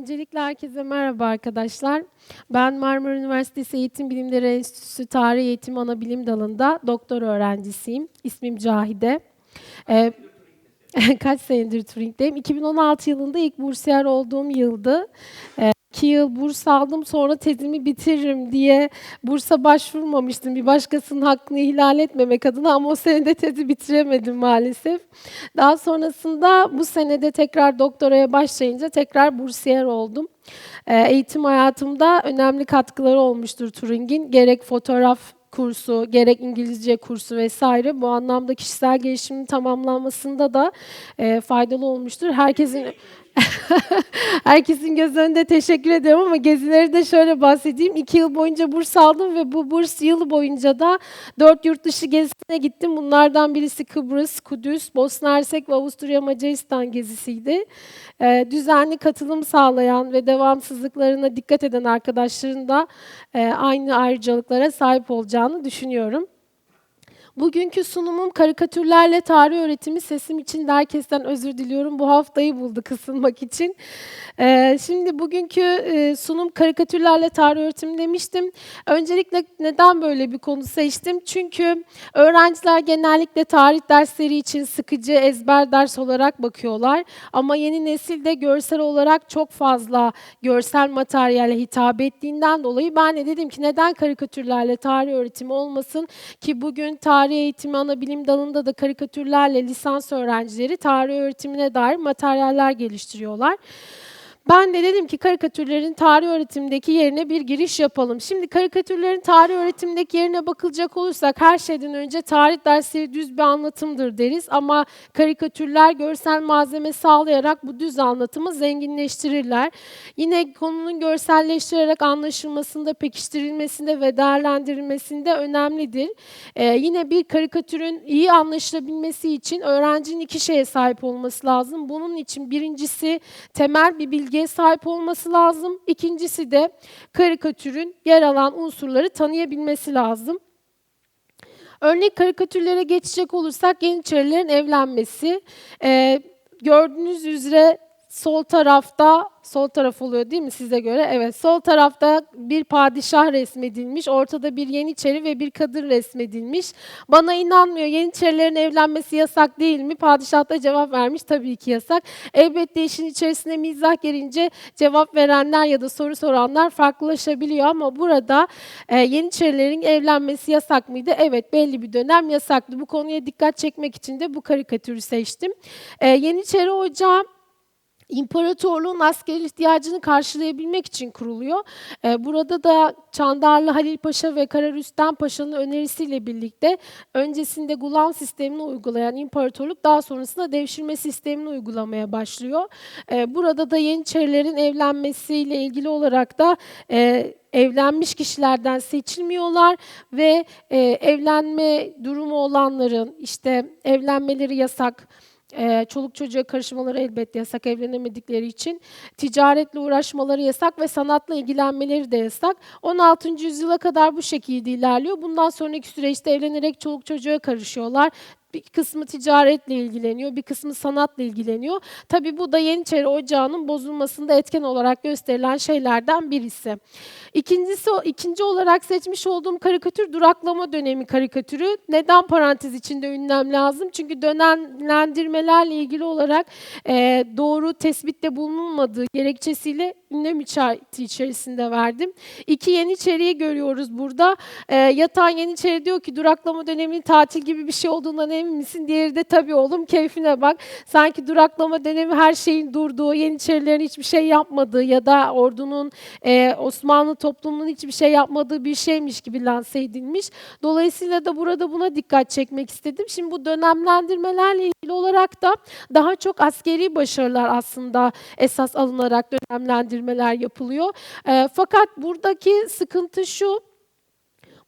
Öncelikle herkese merhaba arkadaşlar. Ben Marmara Üniversitesi Eğitim Bilimleri Enstitüsü Tarih Eğitim Anabilim Dalı'nda doktor öğrencisiyim. İsmim Cahide. Ee, kaç senedir Turing'deyim? 2016 yılında ilk bursiyer olduğum yıldı. Ee, iki yıl burs aldım sonra tezimi bitiririm diye bursa başvurmamıştım. Bir başkasının hakkını ihlal etmemek adına ama o senede tezi bitiremedim maalesef. Daha sonrasında bu senede tekrar doktoraya başlayınca tekrar bursiyer oldum. Ee, eğitim hayatımda önemli katkıları olmuştur Turing'in. Gerek fotoğraf kursu, gerek İngilizce kursu vesaire bu anlamda kişisel gelişimin tamamlanmasında da e, faydalı olmuştur. Herkesin Herkesin göz önünde teşekkür ederim ama gezileri de şöyle bahsedeyim. İki yıl boyunca burs aldım ve bu burs yılı boyunca da dört yurt dışı gezisine gittim. Bunlardan birisi Kıbrıs, Kudüs, Bosna Hersek ve Avusturya Macaristan gezisiydi. Ee, düzenli katılım sağlayan ve devamsızlıklarına dikkat eden arkadaşların da e, aynı ayrıcalıklara sahip olacağını düşünüyorum. Bugünkü sunumum karikatürlerle tarih öğretimi sesim için de herkesten özür diliyorum. Bu haftayı buldu kısılmak için. Ee, şimdi bugünkü e, sunum karikatürlerle tarih öğretimi demiştim. Öncelikle neden böyle bir konu seçtim? Çünkü öğrenciler genellikle tarih dersleri için sıkıcı ezber ders olarak bakıyorlar. Ama yeni nesil de görsel olarak çok fazla görsel materyale hitap ettiğinden dolayı ben de dedim ki neden karikatürlerle tarih öğretimi olmasın ki bugün tarih tarih eğitimi ana bilim dalında da karikatürlerle lisans öğrencileri tarih öğretimine dair materyaller geliştiriyorlar. Ben de dedim ki karikatürlerin tarih öğretimindeki yerine bir giriş yapalım. Şimdi karikatürlerin tarih öğretimindeki yerine bakılacak olursak her şeyden önce tarih dersleri düz bir anlatımdır deriz ama karikatürler görsel malzeme sağlayarak bu düz anlatımı zenginleştirirler. Yine konunun görselleştirerek anlaşılmasında, pekiştirilmesinde ve değerlendirilmesinde önemlidir. Ee, yine bir karikatürün iyi anlaşılabilmesi için öğrencinin iki şeye sahip olması lazım. Bunun için birincisi temel bir bilgi bilgiye sahip olması lazım. İkincisi de karikatürün yer alan unsurları tanıyabilmesi lazım. Örnek karikatürlere geçecek olursak Yeniçerilerin evlenmesi. Ee, gördüğünüz üzere sol tarafta sol taraf oluyor değil mi size göre? Evet. Sol tarafta bir padişah resmedilmiş, ortada bir yeniçeri ve bir kadın resmedilmiş. Bana inanmıyor. Yeniçerilerin evlenmesi yasak değil mi? Padişah da cevap vermiş. Tabii ki yasak. Elbette işin içerisine mizah gelince cevap verenler ya da soru soranlar farklılaşabiliyor ama burada e, Yeniçerilerin evlenmesi yasak mıydı? Evet, belli bir dönem yasaktı. Bu konuya dikkat çekmek için de bu karikatürü seçtim. E, Yeniçeri Ocağı İmparatorluğun askeri ihtiyacını karşılayabilmek için kuruluyor. Ee, burada da Çandarlı Halil Paşa ve Kararüstem Paşa'nın önerisiyle birlikte öncesinde gulam sistemini uygulayan imparatorluk daha sonrasında devşirme sistemini uygulamaya başlıyor. Ee, burada da Yeniçerilerin evlenmesiyle ilgili olarak da e, evlenmiş kişilerden seçilmiyorlar ve e, evlenme durumu olanların işte evlenmeleri yasak ee, çoluk çocuğa karışmaları elbette yasak evlenemedikleri için. Ticaretle uğraşmaları yasak ve sanatla ilgilenmeleri de yasak. 16. yüzyıla kadar bu şekilde ilerliyor. Bundan sonraki süreçte evlenerek çoluk çocuğa karışıyorlar. Bir kısmı ticaretle ilgileniyor, bir kısmı sanatla ilgileniyor. Tabii bu da Yeniçeri Ocağı'nın bozulmasında etken olarak gösterilen şeylerden birisi. İkincisi, ikinci olarak seçmiş olduğum karikatür duraklama dönemi karikatürü. Neden parantez içinde ünlem lazım? Çünkü dönemlendirmelerle ilgili olarak e, doğru tespitte bulunmadığı gerekçesiyle ünlem işareti içerisinde verdim. İki Yeniçeri'yi görüyoruz burada. E, yatan Yeniçeri diyor ki duraklama döneminin tatil gibi bir şey olduğundan emin misin? Diğeri de tabii oğlum keyfine bak. Sanki duraklama dönemi her şeyin durduğu, Yeniçerilerin hiçbir şey yapmadığı ya da ordunun e, Osmanlı toplumunun hiçbir şey yapmadığı bir şeymiş gibi lanse edilmiş. Dolayısıyla da burada buna dikkat çekmek istedim. Şimdi bu dönemlendirmelerle ilgili olarak da daha çok askeri başarılar aslında esas alınarak dönemlendirmeler yapılıyor. E, fakat buradaki sıkıntı şu,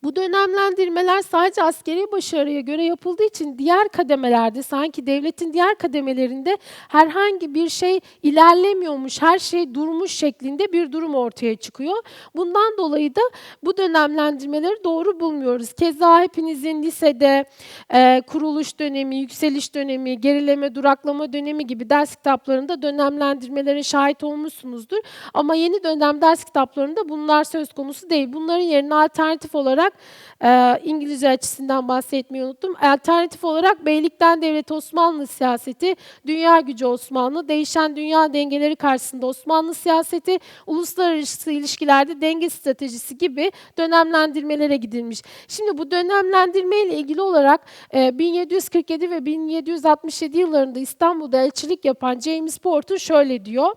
Bu dönemlendirmeler sadece askeri başarıya göre yapıldığı için diğer kademelerde sanki devletin diğer kademelerinde herhangi bir şey ilerlemiyormuş, her şey durmuş şeklinde bir durum ortaya çıkıyor. Bundan dolayı da bu dönemlendirmeleri doğru bulmuyoruz. Keza hepinizin lisede e, kuruluş dönemi, yükseliş dönemi, gerileme, duraklama dönemi gibi ders kitaplarında dönemlendirmelere şahit olmuşsunuzdur. Ama yeni dönem ders kitaplarında bunlar söz konusu değil. Bunların yerine alternatif olarak e, İngilizce açısından bahsetmeyi unuttum. Alternatif olarak Beylikten Devleti Osmanlı siyaseti, dünya gücü Osmanlı, değişen dünya dengeleri karşısında Osmanlı siyaseti, uluslararası ilişkilerde denge stratejisi gibi dönemlendirmelere gidilmiş. Şimdi bu dönemlendirme ile ilgili olarak e, 1747 ve 1767 yıllarında İstanbul'da elçilik yapan James Porter şöyle diyor.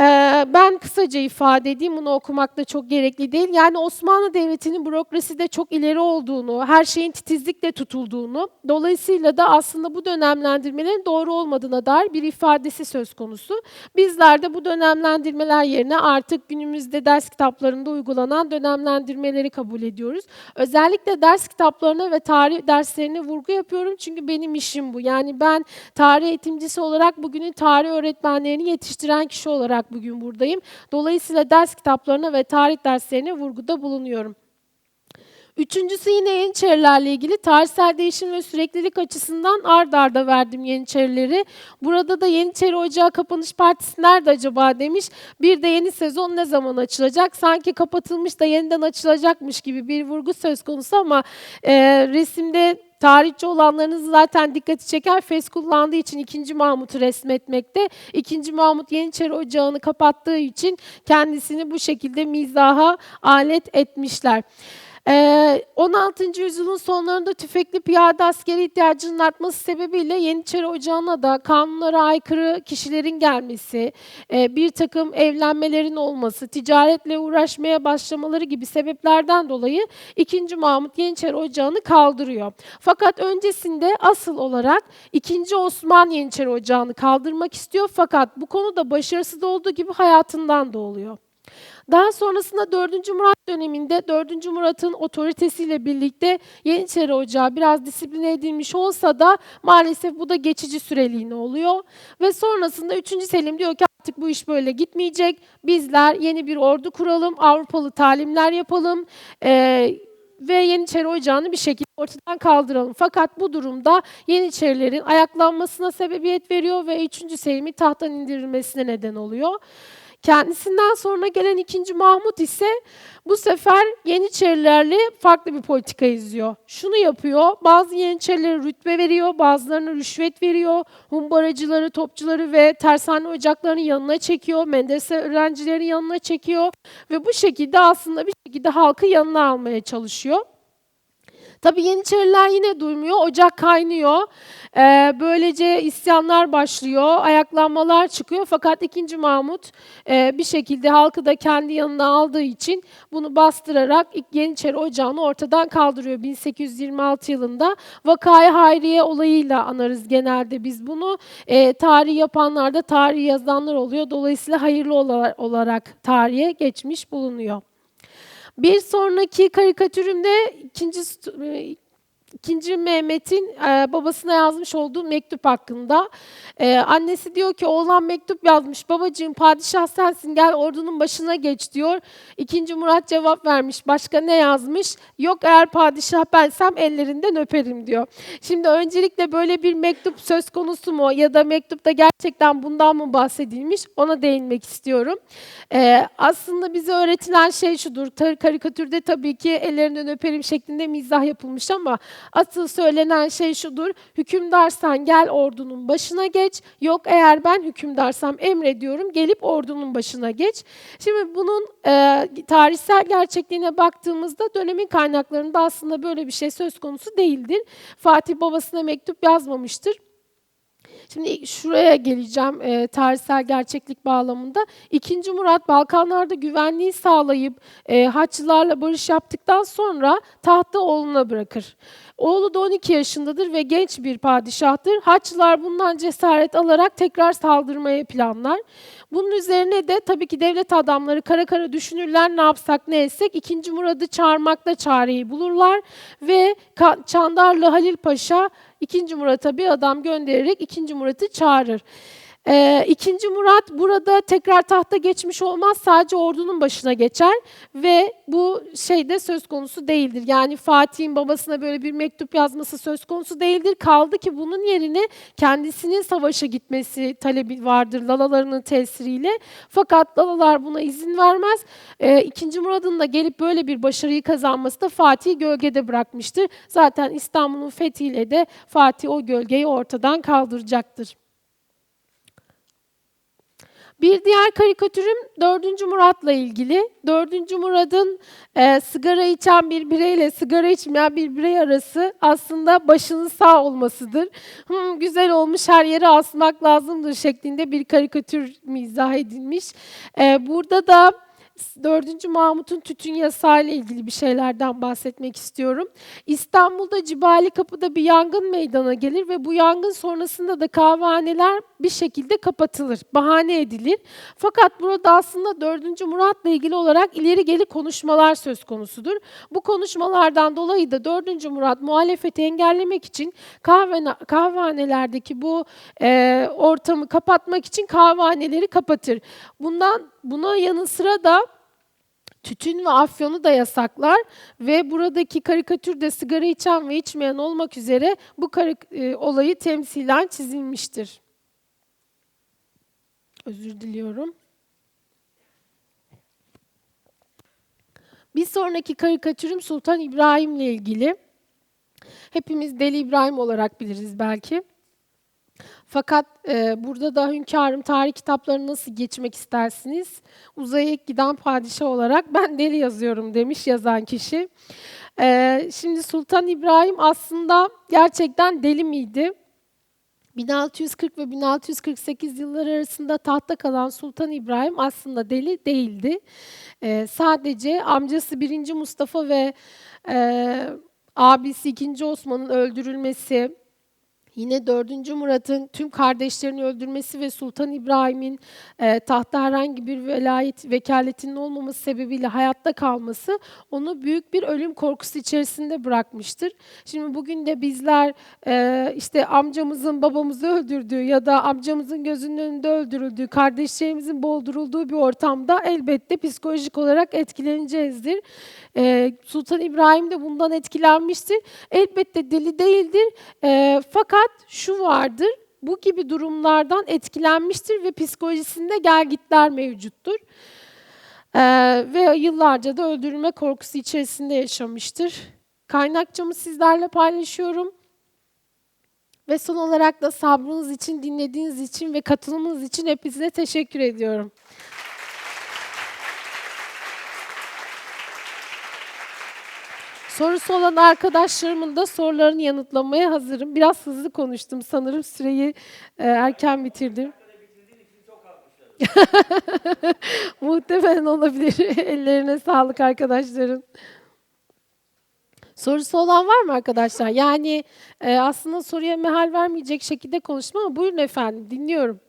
Ee, ben kısaca ifade edeyim, bunu okumak da çok gerekli değil. Yani Osmanlı Devleti'nin bürokraside çok ileri olduğunu, her şeyin titizlikle tutulduğunu, dolayısıyla da aslında bu dönemlendirmelerin doğru olmadığına dair bir ifadesi söz konusu. Bizler de bu dönemlendirmeler yerine artık günümüzde ders kitaplarında uygulanan dönemlendirmeleri kabul ediyoruz. Özellikle ders kitaplarına ve tarih derslerine vurgu yapıyorum çünkü benim işim bu. Yani ben tarih eğitimcisi olarak bugünün tarih öğretmenlerini yetiştiren kişi olarak bugün buradayım. Dolayısıyla ders kitaplarına ve tarih derslerine vurguda bulunuyorum. Üçüncüsü yine Yeniçerilerle ilgili tarihsel değişim ve süreklilik açısından ard arda verdim Yeniçerileri. Burada da Yeniçeri Ocağı Kapanış Partisi nerede acaba demiş. Bir de yeni sezon ne zaman açılacak? Sanki kapatılmış da yeniden açılacakmış gibi bir vurgu söz konusu ama e, resimde Tarihçi olanlarınız zaten dikkati çeker. Fes kullandığı için 2. Mahmut'u resmetmekte. 2. Mahmut Yeniçeri Ocağı'nı kapattığı için kendisini bu şekilde mizaha alet etmişler. Ee, 16. yüzyılın sonlarında tüfekli piyade askeri ihtiyacının artması sebebiyle Yeniçeri Ocağı'na da kanunlara aykırı kişilerin gelmesi, e, bir takım evlenmelerin olması, ticaretle uğraşmaya başlamaları gibi sebeplerden dolayı 2. Mahmut Yeniçeri Ocağı'nı kaldırıyor. Fakat öncesinde asıl olarak 2. Osman Yeniçeri Ocağı'nı kaldırmak istiyor fakat bu konuda başarısız olduğu gibi hayatından da oluyor. Daha sonrasında 4. Murat döneminde 4. Murat'ın otoritesiyle birlikte Yeniçeri Ocağı biraz disipline edilmiş olsa da maalesef bu da geçici süreliğine oluyor. Ve sonrasında 3. Selim diyor ki artık bu iş böyle gitmeyecek. Bizler yeni bir ordu kuralım, Avrupalı talimler yapalım. Ee, ve Yeniçeri Ocağı'nı bir şekilde ortadan kaldıralım. Fakat bu durumda Yeniçerilerin ayaklanmasına sebebiyet veriyor ve 3. Selim'i tahttan indirilmesine neden oluyor. Kendisinden sonra gelen 2. Mahmut ise bu sefer Yeniçerilerle farklı bir politika izliyor. Şunu yapıyor, bazı Yeniçerilere rütbe veriyor, bazılarına rüşvet veriyor, humbaracıları, topçuları ve tersane ocaklarını yanına çekiyor, medrese öğrencilerini yanına çekiyor ve bu şekilde aslında bir şekilde halkı yanına almaya çalışıyor. Tabii Yeniçeriler yine duymuyor, ocak kaynıyor. Ee, böylece isyanlar başlıyor, ayaklanmalar çıkıyor. Fakat 2. Mahmut e, bir şekilde halkı da kendi yanına aldığı için bunu bastırarak ilk Yeniçeri Ocağı'nı ortadan kaldırıyor 1826 yılında. Vakayı Hayriye olayıyla anarız genelde biz bunu. E, tarih yapanlar da tarih yazanlar oluyor. Dolayısıyla hayırlı olarak tarihe geçmiş bulunuyor. Bir sonraki karikatürümde ikinci İkinci Mehmet'in e, babasına yazmış olduğu mektup hakkında. E, annesi diyor ki oğlan mektup yazmış. Babacığım padişah sensin gel ordunun başına geç diyor. İkinci Murat cevap vermiş. Başka ne yazmış? Yok eğer padişah bensem ellerinden öperim diyor. Şimdi öncelikle böyle bir mektup söz konusu mu ya da mektupta gerçekten bundan mı bahsedilmiş ona değinmek istiyorum. E, aslında bize öğretilen şey şudur. Karikatürde tabii ki ellerinden öperim şeklinde mizah yapılmış ama Asıl söylenen şey şudur. Hükümdarsan gel ordunun başına geç. Yok eğer ben hükümdarsam emrediyorum gelip ordunun başına geç. Şimdi bunun e, tarihsel gerçekliğine baktığımızda dönemin kaynaklarında aslında böyle bir şey söz konusu değildir. Fatih babasına mektup yazmamıştır. Şimdi şuraya geleceğim e, tarihsel gerçeklik bağlamında. İkinci Murat Balkanlarda güvenliği sağlayıp e, Haçlılarla barış yaptıktan sonra tahtı oğluna bırakır. Oğlu da 12 yaşındadır ve genç bir padişahtır. Haçlılar bundan cesaret alarak tekrar saldırmaya planlar. Bunun üzerine de tabii ki devlet adamları kara kara düşünürler ne yapsak ne etsek. İkinci Murad'ı çağırmakta çareyi bulurlar ve Çandarlı Halil Paşa ikinci Murat'a bir adam göndererek ikinci Murat'ı çağırır. Ee, ikinci Murat burada tekrar tahta geçmiş olmaz sadece ordunun başına geçer ve bu şeyde söz konusu değildir. Yani Fatih'in babasına böyle bir mektup yazması söz konusu değildir. Kaldı ki bunun yerine kendisinin savaşa gitmesi talebi vardır Lalalarının tesiriyle. Fakat Lalalar buna izin vermez. Ee, İkinci Murad'ın da gelip böyle bir başarıyı kazanması da Fatih'i gölgede bırakmıştır. Zaten İstanbul'un fethiyle de Fatih o gölgeyi ortadan kaldıracaktır. Bir diğer karikatürüm 4. Murat'la ilgili. 4. Murat'ın e, sigara içen bir bireyle sigara içmeyen bir birey arası aslında başının sağ olmasıdır. Hmm, güzel olmuş her yere asmak lazımdır şeklinde bir karikatür mizah edilmiş. E, burada da 4. Mahmut'un tütün yasağı ile ilgili bir şeylerden bahsetmek istiyorum. İstanbul'da Cibali Kapı'da bir yangın meydana gelir ve bu yangın sonrasında da kahvehaneler bir şekilde kapatılır, bahane edilir. Fakat burada aslında 4. Murat'la ilgili olarak ileri geri konuşmalar söz konusudur. Bu konuşmalardan dolayı da 4. Murat muhalefeti engellemek için kahve, kahvehanelerdeki bu e, ortamı kapatmak için kahvehaneleri kapatır. Bundan buna yanı sıra da tütün ve afyonu da yasaklar ve buradaki karikatürde sigara içen ve içmeyen olmak üzere bu e, olayı temsilen çizilmiştir. Özür diliyorum. Bir sonraki karikatürüm Sultan İbrahim'le ilgili. Hepimiz Deli İbrahim olarak biliriz belki. Fakat e, burada da hünkârım tarih kitaplarını nasıl geçmek istersiniz? Uzaya giden padişah olarak ben deli yazıyorum demiş yazan kişi. E, şimdi Sultan İbrahim aslında gerçekten deli miydi? 1640 ve 1648 yılları arasında tahtta kalan Sultan İbrahim aslında deli değildi. E, sadece amcası 1. Mustafa ve e, abisi 2. Osman'ın öldürülmesi, Yine 4. Murat'ın tüm kardeşlerini öldürmesi ve Sultan İbrahim'in e, tahta herhangi bir velayet vekaletinin olmaması sebebiyle hayatta kalması onu büyük bir ölüm korkusu içerisinde bırakmıştır. Şimdi bugün de bizler e, işte amcamızın babamızı öldürdüğü ya da amcamızın gözünün önünde öldürüldüğü, kardeşlerimizin boğdurulduğu bir ortamda elbette psikolojik olarak etkileneceğizdir. E, Sultan İbrahim de bundan etkilenmiştir. Elbette deli değildir. E, fakat şu vardır. Bu gibi durumlardan etkilenmiştir ve psikolojisinde gelgitler mevcuttur. E, ve yıllarca da öldürülme korkusu içerisinde yaşamıştır. Kaynakçamı sizlerle paylaşıyorum. Ve son olarak da sabrınız için, dinlediğiniz için ve katılımınız için hepinize teşekkür ediyorum. Sorusu olan arkadaşlarımın da sorularını yanıtlamaya hazırım. Biraz hızlı konuştum sanırım. Süreyi e, erken bitirdim. Muhtemelen olabilir. Ellerine sağlık arkadaşların. Sorusu olan var mı arkadaşlar? Yani e, aslında soruya mehal vermeyecek şekilde konuştum ama buyurun efendim dinliyorum.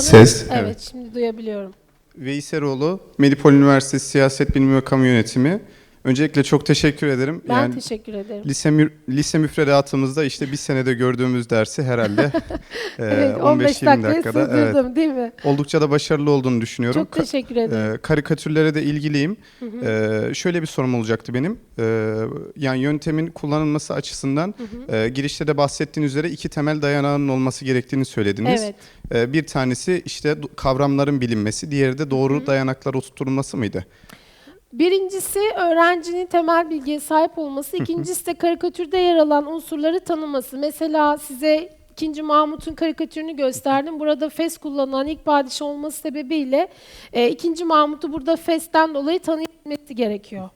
Sanırım- Ses, Evet, evet. şimdi duyabiliyorum. Veyseroğlu, Medipol Üniversitesi Siyaset Bilimi ve Kamu Yönetimi. Öncelikle çok teşekkür ederim. Ben yani teşekkür ederim. lise, mü- lise müfredatımızda işte bir senede gördüğümüz dersi herhalde evet, 15 15-20 dakikaya dakikada evet, değil mi? oldukça da başarılı olduğunu düşünüyorum. Çok teşekkür Ka- ederim. e, karikatürlere de ilgiliyim. E, şöyle bir sorum olacaktı benim. E, yani yöntemin kullanılması açısından e, girişte de bahsettiğin üzere iki temel dayanağının olması gerektiğini söylediniz. Evet. E, bir tanesi işte kavramların bilinmesi, diğeri de doğru dayanaklar oturtulması mıydı? Birincisi öğrencinin temel bilgiye sahip olması, ikincisi de karikatürde yer alan unsurları tanıması. Mesela size 2. Mahmut'un karikatürünü gösterdim. Burada fes kullanan ilk padişah olması sebebiyle e, 2. Mahmut'u burada festen dolayı tanıyabilmesi gerekiyor.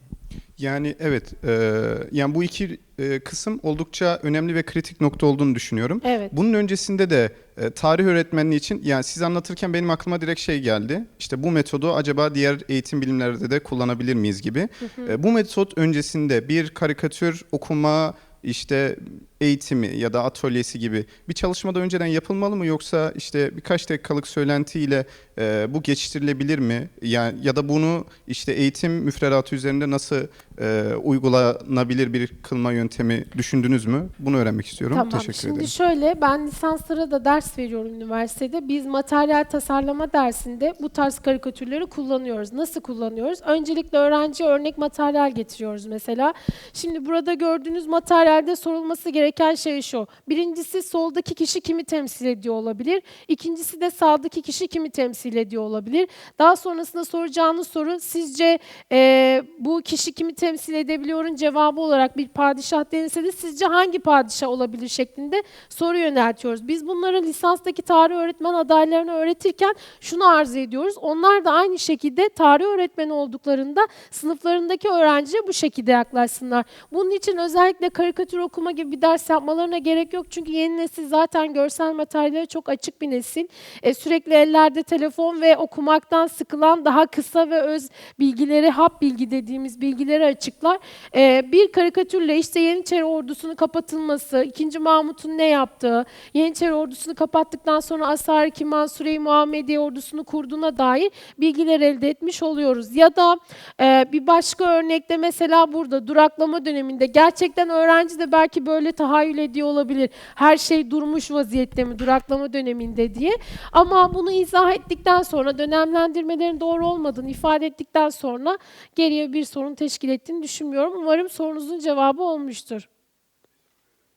Yani evet, e, yani bu iki e, kısım oldukça önemli ve kritik nokta olduğunu düşünüyorum. Evet. Bunun öncesinde de e, tarih öğretmenliği için yani siz anlatırken benim aklıma direkt şey geldi. İşte bu metodu acaba diğer eğitim bilimlerde de kullanabilir miyiz gibi. E, bu metot öncesinde bir karikatür okuma işte eğitimi ya da atölyesi gibi bir çalışmada önceden yapılmalı mı yoksa işte birkaç dakikalık söylentiyle e, bu geçiştirilebilir mi? Yani ya da bunu işte eğitim müfredatı üzerinde nasıl e, uygulanabilir bir kılma yöntemi düşündünüz mü? Bunu öğrenmek istiyorum. Tamam. Teşekkür Şimdi ederim. şöyle ben lisanslara da ders veriyorum üniversitede. Biz materyal tasarlama dersinde bu tarz karikatürleri kullanıyoruz. Nasıl kullanıyoruz? Öncelikle öğrenciye örnek materyal getiriyoruz mesela. Şimdi burada gördüğünüz materyalde sorulması gereken şey şu. Birincisi soldaki kişi kimi temsil ediyor olabilir. İkincisi de sağdaki kişi kimi temsil ediyor olabilir. Daha sonrasında soracağınız soru sizce eee, bu kişi kimi temsil edebiliyorun cevabı olarak bir padişah denilse de sizce hangi padişah olabilir şeklinde soru yöneltiyoruz. Biz bunları lisanstaki tarih öğretmen adaylarına öğretirken şunu arz ediyoruz. Onlar da aynı şekilde tarih öğretmeni olduklarında sınıflarındaki öğrenciye bu şekilde yaklaşsınlar. Bunun için özellikle karikatür okuma gibi bir ders yapmalarına gerek yok. Çünkü yeni nesil zaten görsel materyallere çok açık bir nesil. E, sürekli ellerde telefon ve okumaktan sıkılan daha kısa ve öz bilgileri, hap bilgi dediğimiz bilgileri açıklar. E, bir karikatürle işte Yeniçeri ordusunun kapatılması, 2. Mahmut'un ne yaptığı, Yeniçeri ordusunu kapattıktan sonra Asar-ı Mansure-i Muhammediye ordusunu kurduğuna dair bilgiler elde etmiş oluyoruz. Ya da e, bir başka örnekte mesela burada duraklama döneminde gerçekten öğrenci de belki böyle tahayyül ediyor olabilir. Her şey durmuş vaziyette mi duraklama döneminde diye. Ama bunu izah ettikten sonra dönemlendirmelerin doğru olmadığını ifade ettikten sonra geriye bir sorun teşkil ettiğini düşünmüyorum. Umarım sorunuzun cevabı olmuştur.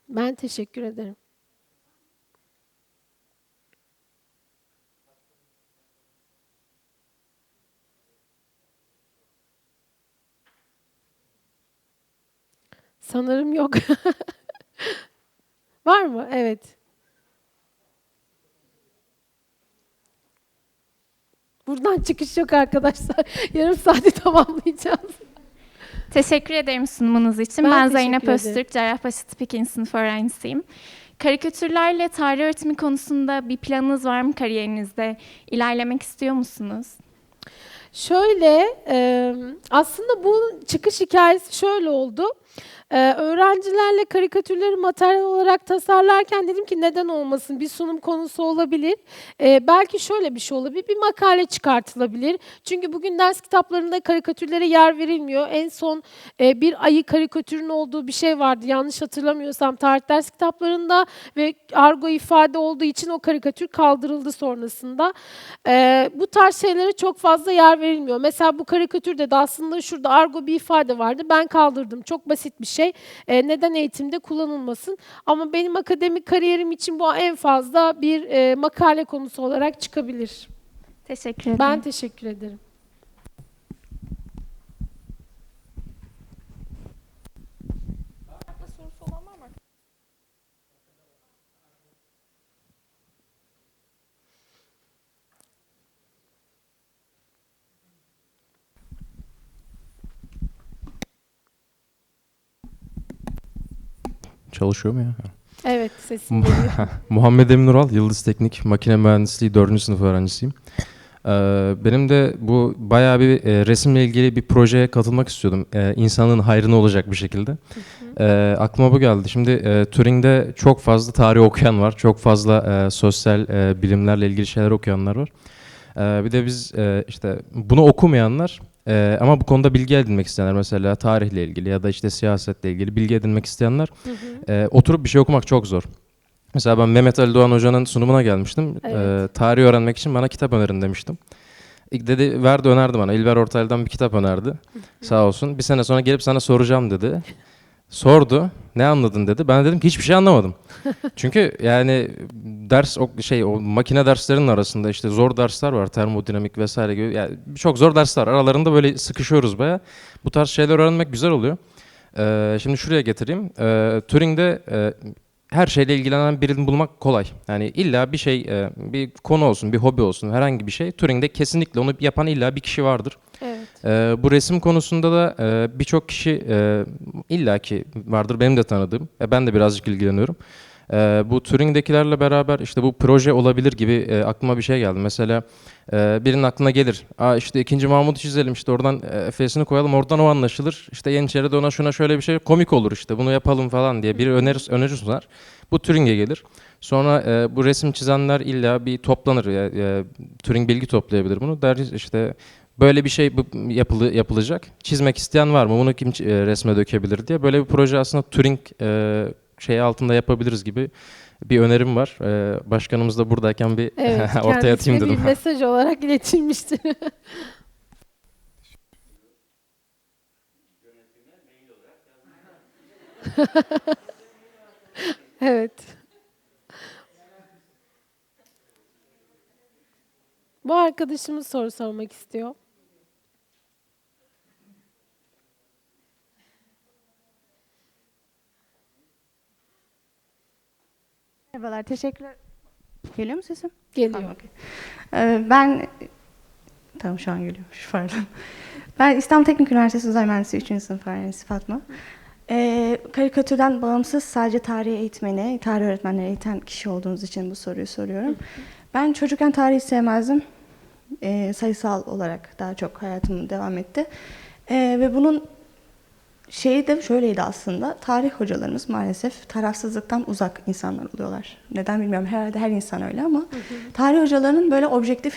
Ben teşekkür ederim. Sanırım yok. Var mı? Evet. Buradan çıkış yok arkadaşlar. Yarım saati tamamlayacağız. Teşekkür ederim sunumunuz için. Ben Ben, Zeynep. Öztürk, Cerrahpaşa Tıp 2. sınıf öğrencisiyim. Karikatürlerle tarih öğretimi konusunda bir planınız var mı kariyerinizde? İlerlemek istiyor musunuz? Şöyle, aslında bu çıkış hikayesi şöyle oldu. E, öğrencilerle karikatürleri materyal olarak tasarlarken dedim ki neden olmasın, bir sunum konusu olabilir. E, belki şöyle bir şey olabilir, bir makale çıkartılabilir. Çünkü bugün ders kitaplarında karikatürlere yer verilmiyor. En son e, bir ayı karikatürün olduğu bir şey vardı, yanlış hatırlamıyorsam tarih ders kitaplarında ve argo ifade olduğu için o karikatür kaldırıldı sonrasında. Ee, bu tarz şeylere çok fazla yer verilmiyor. Mesela bu karikatürde de aslında şurada argo bir ifade vardı. Ben kaldırdım. Çok basit bir şey. Ee, neden eğitimde kullanılmasın? Ama benim akademik kariyerim için bu en fazla bir e, makale konusu olarak çıkabilir. Teşekkür ederim. Ben teşekkür ederim. Çalışıyor mu ya? Evet, sesim geliyor. Muhammed Emin Ural, Yıldız Teknik Makine Mühendisliği 4. sınıf öğrencisiyim. Ee, benim de bu bayağı bir e, resimle ilgili bir projeye katılmak istiyordum. Ee, insanlığın hayrına olacak bir şekilde. Ee, aklıma bu geldi. Şimdi e, Turing'de çok fazla tarih okuyan var. Çok fazla e, sosyal e, bilimlerle ilgili şeyler okuyanlar var. Ee, bir de biz e, işte bunu okumayanlar e, ama bu konuda bilgi edinmek isteyenler mesela tarihle ilgili ya da işte siyasetle ilgili bilgi edinmek isteyenler Hı hı. e, oturup bir şey okumak çok zor. Mesela ben Mehmet Ali Doğan Hoca'nın sunumuna gelmiştim. Evet. Tarih öğrenmek için bana kitap önerin demiştim. İlk dedi verdi önerdi bana. İlber Ortaylı'dan bir kitap önerdi. Sağ olsun. Bir sene sonra gelip sana soracağım dedi. Sordu. Ne anladın dedi. Ben dedim ki hiçbir şey anlamadım. Çünkü yani ders o şey o makine derslerinin arasında işte zor dersler var. Termodinamik vesaire gibi. Yani çok zor dersler. Aralarında böyle sıkışıyoruz baya. Bu tarz şeyler öğrenmek güzel oluyor. Ee, şimdi şuraya getireyim. Ee, Turing'de e, her şeyle ilgilenen birini bulmak kolay. Yani illa bir şey, e, bir konu olsun, bir hobi olsun, herhangi bir şey. Turing'de kesinlikle onu yapan illa bir kişi vardır. Evet. Ee, bu resim konusunda da e, birçok kişi e, illaki vardır benim de tanıdığım. E, ben de birazcık ilgileniyorum. E, bu Turing'dekilerle beraber işte bu proje olabilir gibi e, aklıma bir şey geldi. Mesela e, birinin aklına gelir. Aa işte ikinci Mahmut'u çizelim işte oradan e, Efes'ini koyalım oradan o anlaşılır. İşte Yeniçeri de ona şuna şöyle bir şey komik olur işte bunu yapalım falan diye bir öneri, öneri sunar. Bu Turing'e gelir. Sonra e, bu resim çizenler illa bir toplanır. Ya, ya, Turing bilgi toplayabilir bunu. Der işte böyle bir şey yapılı, yapılacak. Çizmek isteyen var mı? Bunu kim e, resme dökebilir diye. Böyle bir proje aslında Turing e, şeyi altında yapabiliriz gibi bir önerim var. E, başkanımız da buradayken bir Evet, ortaya atayım dedim. bir mesaj olarak iletilmiştir. evet. Bu arkadaşımız soru sormak istiyor. Merhabalar, teşekkürler. Geliyor mu sesim? Geliyor. Tamam. Ee, ben, tamam şu an geliyormuş, pardon. Ben İstanbul Teknik Üniversitesi Uzay Mühendisliği 3. sınıf öğrencisi Fatma. Ee, karikatürden bağımsız sadece tarih eğitmeni, tarih öğretmenleri eğiten kişi olduğunuz için bu soruyu soruyorum. Ben çocukken tarihi sevmezdim. Ee, sayısal olarak daha çok hayatım devam etti. Ee, ve bunun şeyi de şöyleydi aslında. Tarih hocalarımız maalesef tarafsızlıktan uzak insanlar oluyorlar. Neden bilmiyorum. Herhalde her insan öyle ama tarih hocalarının böyle objektif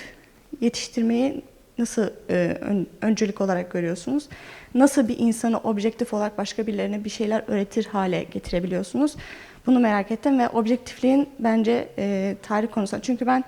yetiştirmeyi nasıl e, ön- öncelik olarak görüyorsunuz? Nasıl bir insanı objektif olarak başka birilerine bir şeyler öğretir hale getirebiliyorsunuz? Bunu merak ettim ve objektifliğin bence e, tarih konusunda. Çünkü ben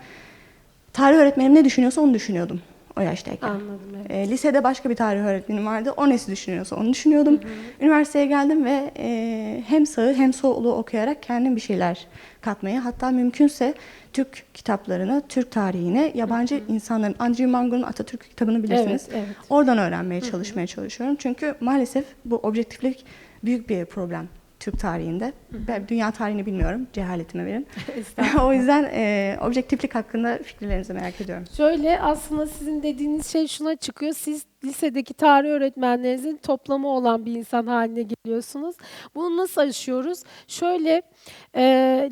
tarih öğretmenim ne düşünüyorsa onu düşünüyordum o yaştayken. Anladım. Evet. E, lisede başka bir tarih öğretmenim vardı. O nesi düşünüyorsa onu düşünüyordum. Üniversiteye geldim ve e, hem sağı hem solu okuyarak kendim bir şeyler katmaya hatta mümkünse Türk kitaplarını, Türk tarihini, yabancı insanların, Andrew Mango'nun Atatürk kitabını bilirsiniz. Evet, evet. Oradan öğrenmeye çalışmaya çalışıyorum. Çünkü maalesef bu objektiflik büyük bir problem Türk tarihinde. Ben dünya tarihini bilmiyorum, cehaletime verin. o yüzden e, objektiflik hakkında fikirlerinizi merak ediyorum. Şöyle aslında sizin dediğiniz şey şuna çıkıyor. Siz lisedeki tarih öğretmenlerinizin toplamı olan bir insan haline geliyorsunuz. Bunu nasıl aşıyoruz? Şöyle e,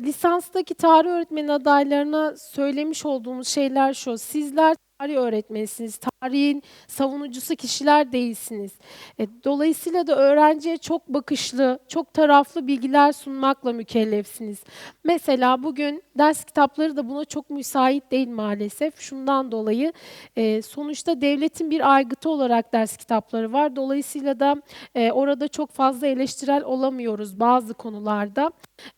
lisanstaki tarih öğretmeni adaylarına söylemiş olduğumuz şeyler şu. Sizler tarih öğretmenisiniz. Tarihin savunucusu kişiler değilsiniz. E, dolayısıyla da öğrenciye çok bakışlı, çok taraflı bilgiler sunmakla mükellefsiniz. Mesela bugün ders kitapları da buna çok müsait değil maalesef. Şundan dolayı e, sonuçta devletin bir aygıtı olarak ders kitapları var. Dolayısıyla da e, orada çok fazla eleştirel olamıyoruz bazı konularda.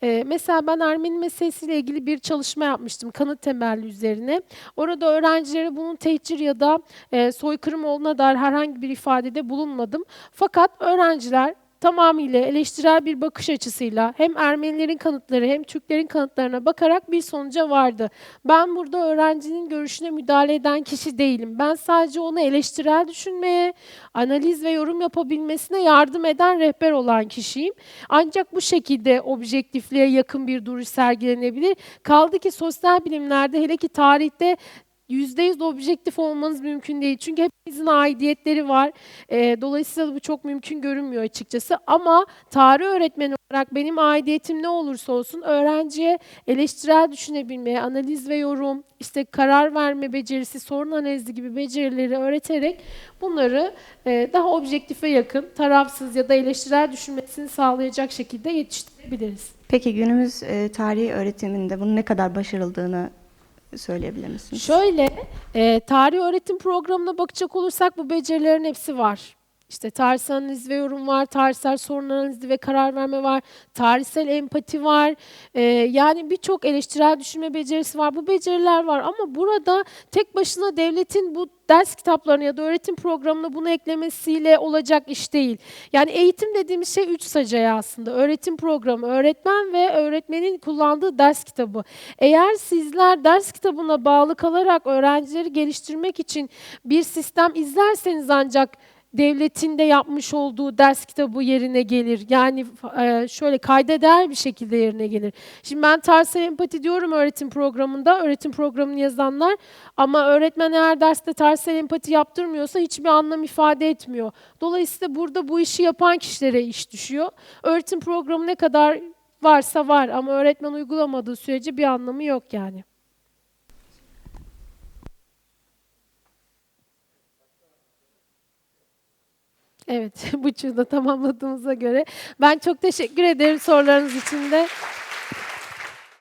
E, mesela ben Ermeni meselesiyle ilgili bir çalışma yapmıştım kanıt temelli üzerine. Orada öğrencilere bunun tehcir ya da e, soykırım olduğuna dair herhangi bir ifadede bulunmadım. Fakat öğrenciler tamamıyla eleştirel bir bakış açısıyla hem Ermenilerin kanıtları hem Türklerin kanıtlarına bakarak bir sonuca vardı. Ben burada öğrencinin görüşüne müdahale eden kişi değilim. Ben sadece onu eleştirel düşünmeye, analiz ve yorum yapabilmesine yardım eden rehber olan kişiyim. Ancak bu şekilde objektifliğe yakın bir duruş sergilenebilir. Kaldı ki sosyal bilimlerde hele ki tarihte %100 objektif olmanız mümkün değil. Çünkü hepimizin aidiyetleri var. Ee, dolayısıyla bu çok mümkün görünmüyor açıkçası. Ama tarih öğretmeni olarak benim aidiyetim ne olursa olsun öğrenciye eleştirel düşünebilmeye, analiz ve yorum, işte karar verme becerisi, sorun analizi gibi becerileri öğreterek bunları e, daha objektife yakın, tarafsız ya da eleştirel düşünmesini sağlayacak şekilde yetiştirebiliriz. Peki günümüz e, tarihi öğretiminde bunun ne kadar başarıldığını söyleyebilir misiniz? Şöyle, e, tarih öğretim programına bakacak olursak bu becerilerin hepsi var. İşte tarihsel analiz ve yorum var, tarihsel sorun analizi ve karar verme var, tarihsel empati var. E, yani birçok eleştirel düşünme becerisi var. Bu beceriler var ama burada tek başına devletin bu ders kitaplarına ya da öğretim programına bunu eklemesiyle olacak iş değil. Yani eğitim dediğimiz şey üç sacaya aslında. Öğretim programı, öğretmen ve öğretmenin kullandığı ders kitabı. Eğer sizler ders kitabına bağlı kalarak öğrencileri geliştirmek için bir sistem izlerseniz ancak devletin de yapmış olduğu ders kitabı yerine gelir. Yani e, şöyle kayda değer bir şekilde yerine gelir. Şimdi ben tarsal empati diyorum öğretim programında, öğretim programını yazanlar ama öğretmen eğer derste tarsal empati yaptırmıyorsa hiçbir anlam ifade etmiyor. Dolayısıyla burada bu işi yapan kişilere iş düşüyor. Öğretim programı ne kadar varsa var ama öğretmen uygulamadığı sürece bir anlamı yok yani. Evet, bu da tamamladığımıza göre ben çok teşekkür ederim sorularınız için de.